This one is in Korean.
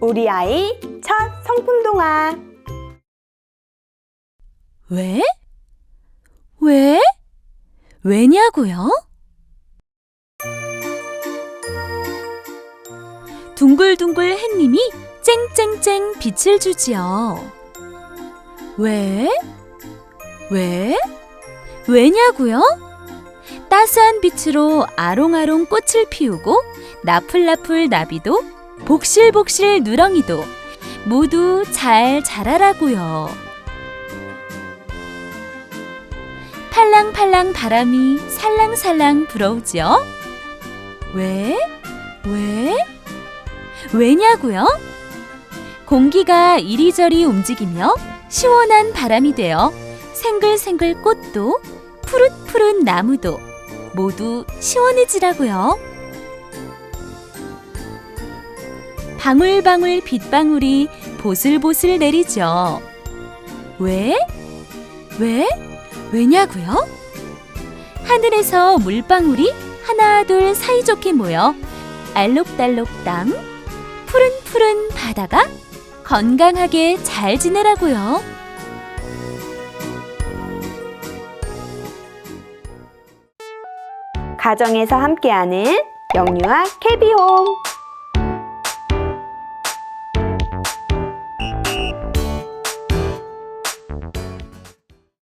우리 아이 첫 성품 동화. 왜? 왜? 왜냐고요? 둥글둥글 햇님이 쨍쨍쨍 빛을 주지요. 왜? 왜? 왜냐고요? 따스한 빛으로 아롱아롱 꽃을 피우고 나풀나풀 나비도 복실복실 누렁이도 모두 잘 자라라고요. 팔랑팔랑 바람이 살랑살랑 불어오지요. 왜? 왜? 왜냐고요? 공기가 이리저리 움직이며 시원한 바람이 되어 생글생글 꽃도 푸릇푸릇 나무도 모두 시원해지라고요. 방울방울 빗방울이 보슬보슬 내리죠. 왜? 왜? 왜냐고요? 하늘에서 물방울이 하나 둘 사이좋게 모여 알록달록 땅 푸른푸른 바다가 건강하게 잘 지내라고요. 가정에서 함께하는 영유아 캐비홈.